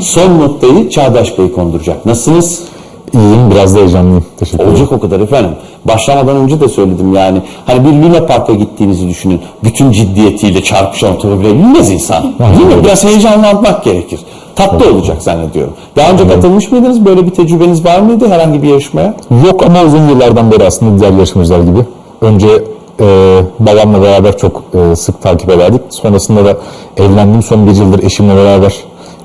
Son noktayı Çağdaş Bey konduracak. Nasılsınız? İyiyim, biraz da heyecanlıyım. Teşekkür ederim. Olacak o kadar efendim. Başlamadan önce de söyledim yani. Hani bir Luna Park'a gittiğinizi düşünün. Bütün ciddiyetiyle çarpışan otomobile binmez insan. Değil mi? Biraz heyecanlanmak gerekir. Tatlı olacak zannediyorum. Daha önce katılmış mıydınız? Böyle bir tecrübeniz var mıydı herhangi bir yarışmaya? Yok ama uzun yıllardan beri aslında diğer yarışmacılar gibi. Önce e, babamla beraber çok e, sık takip ederdik. Sonrasında da evlendim. Son bir yıldır eşimle beraber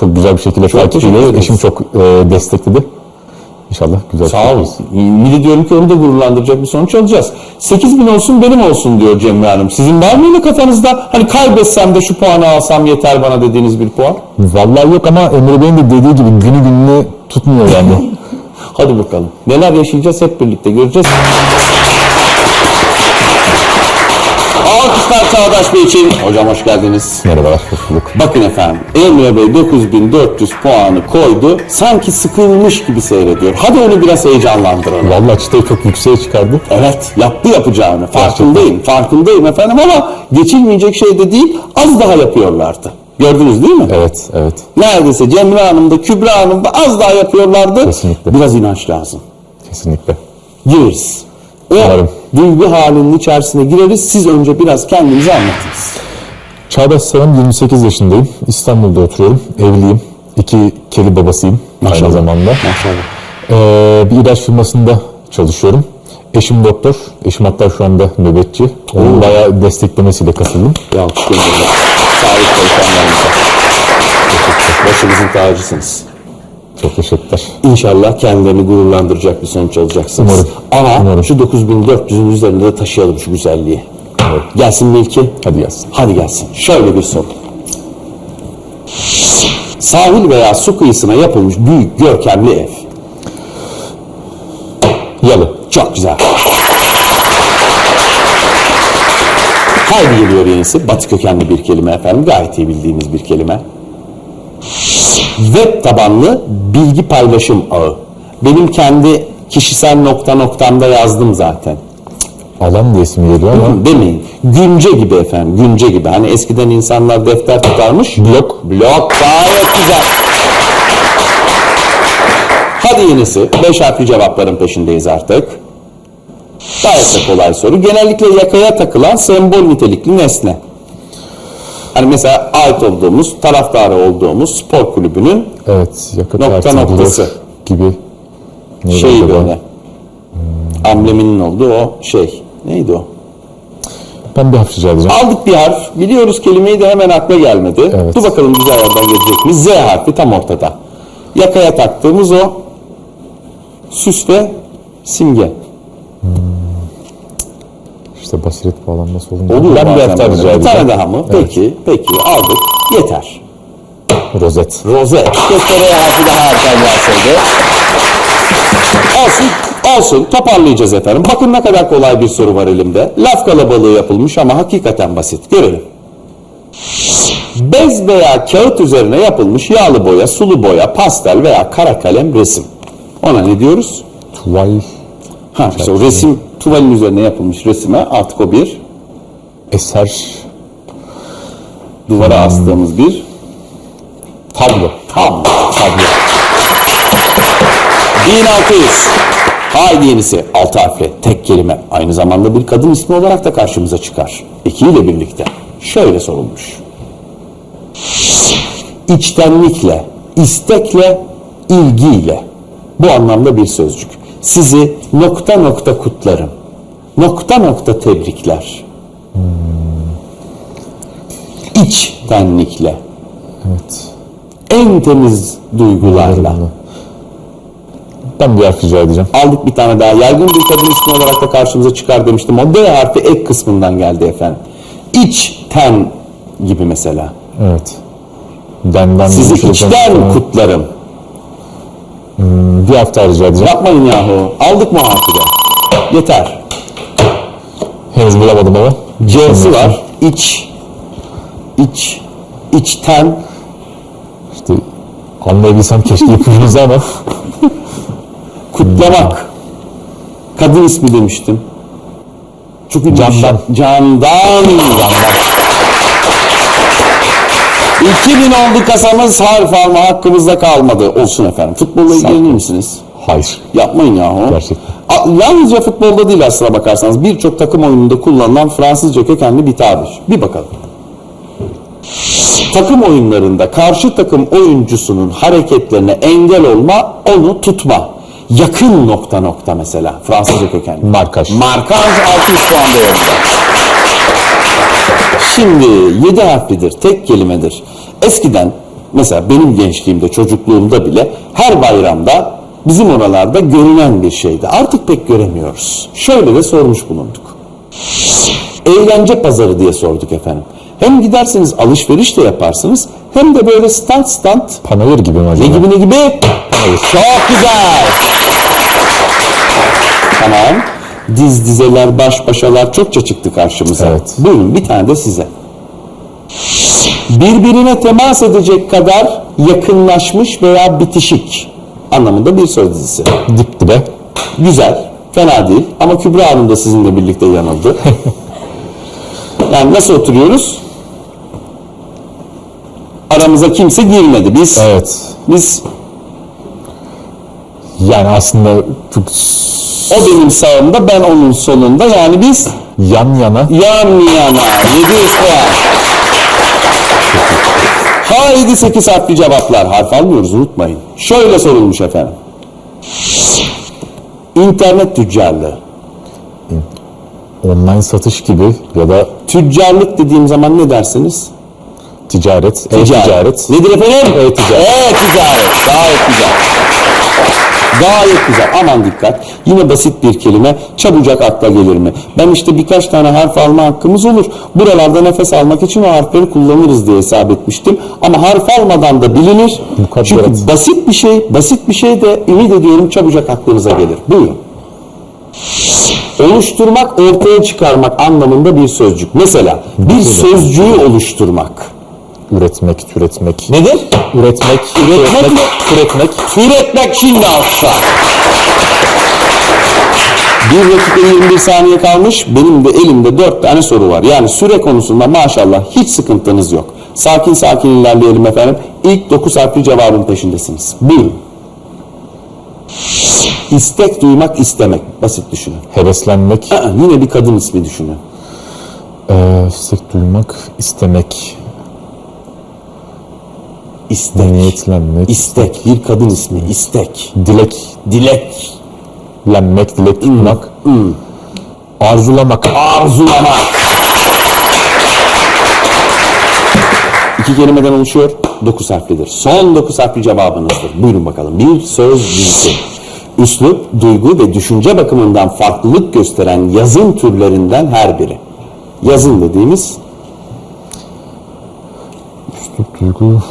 çok güzel bir şekilde takip teşekkür ediyoruz. ederiz. Eşim çok e, destekledi. İnşallah güzel Sağ olun. Bir de diyorum ki onu da gururlandıracak bir sonuç alacağız. 8 bin olsun benim olsun diyor Cemre Hanım. Sizin var mıydı kafanızda hani kaybetsem de şu puanı alsam yeter bana dediğiniz bir puan? Vallahi yok ama Emre Bey'in de dediği gibi günü gününe tutmuyor yani. Hadi bakalım. Neler yaşayacağız hep birlikte göreceğiz. Alkışlar Çağdaş Bey için. Hocam hoş geldiniz. Merhabalar, hoş bulduk. Bakın efendim Emre Bey 9400 puanı koydu. Sanki sıkılmış gibi seyrediyor. Hadi onu biraz heyecanlandıralım. Vallahi çıtayı çok yükseğe çıkardı. Evet yaptı yapacağını. Farkındayım. Farkındayım efendim ama geçilmeyecek şey de değil. Az daha yapıyorlardı. Gördünüz değil mi? Evet, evet. Neredeyse Cemre Hanım da Kübra Hanım da az daha yapıyorlardı. Kesinlikle. Biraz inanç lazım. Kesinlikle. gireriz. O Umarım. duygu halinin içerisine gireriz. Siz önce biraz kendinizi anlatınız. Çağdaş Saran 28 yaşındayım. İstanbul'da oturuyorum. Evliyim. İki kedi babasıyım aynı zamanda. Maşallah. Ee, bir ilaç firmasında çalışıyorum. Eşim doktor. Eşim hatta şu anda nöbetçi. Onun bayağı desteklemesiyle katıldım. Bir alkış gönderelim. Sağlık çalışanlarımıza. Başımızın tacısınız. Çok teşekkürler. İnşallah kendilerini gururlandıracak bir sonuç alacaksınız. Umarım. Ama Umarım. şu 9400'ün üzerinde de taşıyalım şu güzelliği. Evet. Gelsin mi ilki? Hadi gelsin. Hadi gelsin. Şöyle bir soru. Sahil veya su kıyısına yapılmış büyük görkemli ev. Yalı. Çok güzel. Haydi geliyor yenisi. Batı kökenli bir kelime efendim. Gayet iyi bildiğimiz bir kelime. Web tabanlı bilgi paylaşım ağı. Benim kendi kişisel nokta noktamda yazdım zaten. Alan diye ismi geliyor ama Demeyin. Günce gibi efendim. Günce gibi. Hani eskiden insanlar defter tutarmış. Blok. Blok. Gayet güzel. Hadi yenisi. Beş harfli cevapların peşindeyiz artık. Gayet kolay soru. Genellikle yakaya takılan sembol nitelikli nesne. Hani mesela ait olduğumuz, taraftarı olduğumuz spor kulübünün evet yakıt Nokta noktası. gibi. Acaba? böyle. Ambleminin olduğu o şey. Neydi o? Ben bir hafif rica edeceğim. Aldık bir harf. Biliyoruz kelimeyi de hemen akla gelmedi. Evet. Dur bakalım güzel yerden gelecek mi? Z harfi tam ortada. Yakaya taktığımız o süs ve simge. İşte basiret bağlanması olunca. Olur ben bir hafta rica Bir tane daha mı? Peki, peki aldık. Yeter. Rozet. Roze. Keşke harfi daha erken gelseydi. Olsun, olsun. Toparlayacağız efendim. Bakın ne kadar kolay bir soru var elimde. Laf kalabalığı yapılmış ama hakikaten basit. Görelim. Bez veya kağıt üzerine yapılmış yağlı boya, sulu boya, pastel veya kara kalem resim. Ona ne diyoruz? Tuval. Ha, işte o resim tuvalin üzerine yapılmış resime artık o bir Eser. duvara astığımız bir Tablo. Tam. Tablo. 1600. Haydi yenisi. Altı harfli. Tek kelime. Aynı zamanda bir kadın ismi olarak da karşımıza çıkar. İki ile birlikte. Şöyle sorulmuş. İçtenlikle, istekle, ilgiyle. Bu anlamda bir sözcük. Sizi nokta nokta kutlarım. Nokta nokta tebrikler. İçtenlikle Evet. en temiz duygularla. Ben bir harf rica edeceğim. Aldık bir tane daha. Yaygın bir kadın ismi olarak da karşımıza çıkar demiştim. O D harfi ek kısmından geldi efendim. İç ten gibi mesela. Evet. Benden Sizi şey içten konuşmam. Kutlarım. Bir hafta rica edeceğim. Yapmayın yahu. Aldık mı harfi de? Yeter. Henüz bulamadım ama. C'si var. İç. İç. İçten. İşte anlayabilsem keşke ipucunuzu ama. Kutlamak. Kadın ismi demiştim. Bir Candan. Candan. Candan. 2000 oldu kasamız harf alma hakkımızda kalmadı. Olsun efendim. Futbolla ilgilenir misiniz? Hayır. Yapmayın yahu. Gerçekten. A- Yalnızca futbolda değil aslına bakarsanız birçok takım oyununda kullanılan Fransızca kökenli bir tabir. Bir bakalım. Takım oyunlarında karşı takım oyuncusunun hareketlerine engel olma, onu tutma. Yakın nokta nokta mesela Fransızca kökenli. Markaj. Markaj 600 puan değerinde. Şimdi 7 harflidir, tek kelimedir. Eskiden mesela benim gençliğimde, çocukluğumda bile her bayramda bizim oralarda görünen bir şeydi. Artık pek göremiyoruz. Şöyle de sormuş bulunduk. Eğlence pazarı diye sorduk efendim. Hem gidersiniz alışveriş de yaparsınız hem de böyle stand stand Panayır gibi mi acaba? ne gibi ne gibi? Çok güzel. Tamam. Diz dizeler, baş başalar çokça çıktı karşımıza. Evet. Buyurun bir tane de size. Birbirine temas edecek kadar yakınlaşmış veya bitişik anlamında bir söz dizisi. Dip dibe. Güzel, fena değil ama Kübra Hanım da sizinle birlikte yanıldı. yani nasıl oturuyoruz? Aramıza kimse girmedi. Biz Evet. biz Yani aslında çok o benim sağımda ben onun solunda yani biz yan yana yan yana 700 puan. Haydi 8 harfli cevaplar. Harf almıyoruz unutmayın. Şöyle sorulmuş efendim. İnternet tüccarlığı. online satış gibi ya da Tüccarlık dediğim zaman ne dersiniz? ticaret, e-ticaret. Nedir efendim? E-ticaret. E-ticaret. Gayet güzel. Gayet güzel. Aman dikkat. Yine basit bir kelime. Çabucak akla gelir mi? Ben işte birkaç tane harf alma hakkımız olur. Buralarda nefes almak için o harfleri kullanırız diye hesap etmiştim. Ama harf almadan da bilinir. Mukadderat. Çünkü basit bir şey, basit bir şey de ümit ediyorum çabucak aklınıza gelir. Buyurun. Oluşturmak, ortaya çıkarmak anlamında bir sözcük. Mesela bir sözcüğü oluşturmak. Üretmek, türetmek. Nedir? Üretmek, Üretmek mi? türetmek. Türetmek şimdi alkışlar. Bir dakika 21 saniye kalmış. Benim de elimde 4 tane soru var. Yani süre konusunda maşallah hiç sıkıntınız yok. Sakin sakin ilerleyelim efendim. İlk 9 harfli cevabın peşindesiniz. Buyurun. İstek duymak istemek. Basit düşünün. Heveslenmek, Aa, yine bir kadın ismi düşünün. e, istek duymak, istemek, İstek. niyetlenmek, İstek. Bir kadın ismi. İstek. dilek, Dilek. lenmek, dilek tutmak, arzulamak, Arzulamak. İki kelimeden oluşuyor. Dokuz harflidir. Son dokuz harfli cevabınızdır. Buyurun bakalım. Bir söz dizisi. Üslup, duygu ve düşünce bakımından farklılık gösteren yazın türlerinden her biri. Yazın dediğimiz duygu,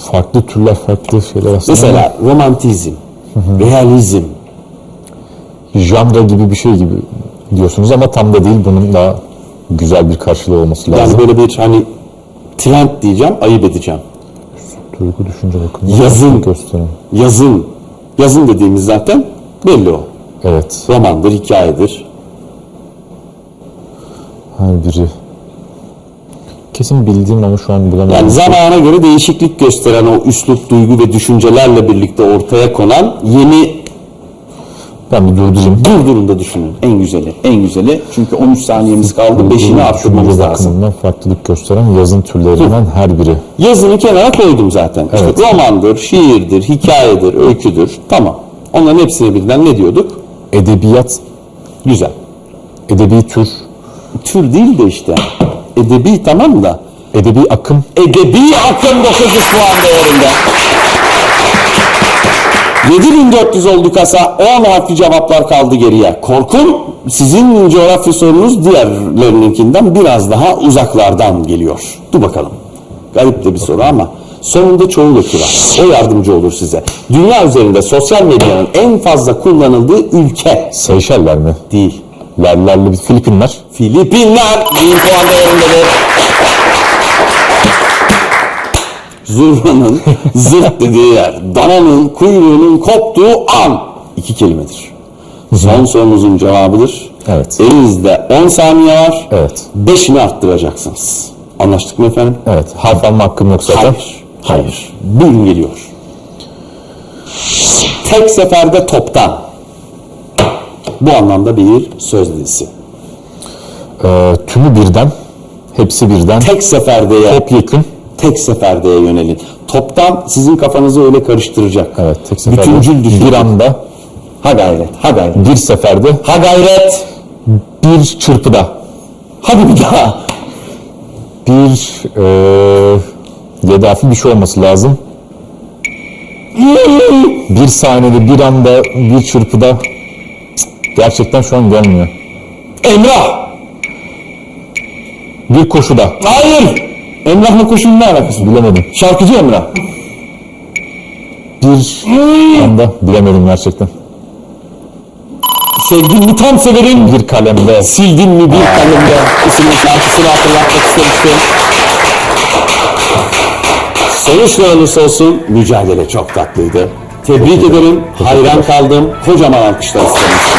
farklı türler, farklı şeyler aslında. mesela romantizm, realizm, janra gibi bir şey gibi diyorsunuz ama tam da değil. Bunun daha güzel bir karşılığı olması yani lazım. böyle bir hani trend diyeceğim, ayıp edeceğim. Duygu, düşünce bakımından Yazın. gösteren. Yazın, yazın dediğimiz zaten belli o. Evet, Romandır, hikayedir. her biri. Kesin bildiğim ama şu an bulamıyorum. Yani zamana göre değişiklik gösteren o üslup, duygu ve düşüncelerle birlikte ortaya konan yeni Ben bir durdurayım. durdurun düşünün. En güzeli, en güzeli. Çünkü 13 saniyemiz kaldı. 5'ini arttırmamız lazım. farklılık gösteren yazın türlerinden her biri. Yazını kenara koydum zaten. İşte Evet. romandır, şiirdir, hikayedir, öyküdür. Tamam. Onların hepsine birden ne diyorduk? Edebiyat, Güzel. edebi tür, Tür değil de işte. Edebi tamam da. edebi akım, Edebi akım 900 puan değerinde. 7400 oldu kasa. 10 harfli cevaplar kaldı geriye. Korkum sizin coğrafya sorunuz diğerlerininkinden biraz daha uzaklardan geliyor. Dur bakalım. Garip de bir soru ama sonunda çoğul var. O yardımcı olur size. Dünya üzerinde sosyal medyanın en fazla kullanıldığı ülke Seyşeller mi? değil. Lerlerli bir Filipinler. Filipinler 1000 puan değerindedir. Zurnanın zırt dediği yer, dananın kuyruğunun koptuğu an iki kelimedir. Son sorunuzun cevabıdır. Evet. Elinizde 10 saniye var. Evet. 5'ini arttıracaksınız. Anlaştık mı efendim? Evet. Harf alma hakkım yok zaten. Hayır. Hayır. Buyurun geliyor. Tek seferde toptan. Bu anlamda bir söz dizisi. Ee, tümü birden. Hepsi birden. Tek seferdeye, Topyekün. tek seferdeye yönelin. Toptan sizin kafanızı öyle karıştıracak. Evet. Tek seferde. Bütüncül düşünün. Bir anda. Ha gayret, ha gayret. Bir seferde. Ha gayret. Bir çırpıda. Hadi bir daha. Bir e, bir şey olması lazım. Bir saniyede bir anda bir çırpıda gerçekten şu an gelmiyor. Emrah. Bir koşuda Hayır. Emrah'la koşunun ne alakası? bilemedim. Şarkıcı Emrah. Bir anda bilemedim gerçekten. Sevdin mi tam severim. Bir kalemde Sildin mi bir kalemde ismin şarkısını hatırlatmak istemiştim. Sonuç ne olursa olsun mücadele çok tatlıydı. Tebrik ederim, hayran kaldım, kocaman alkışlar istemiştim.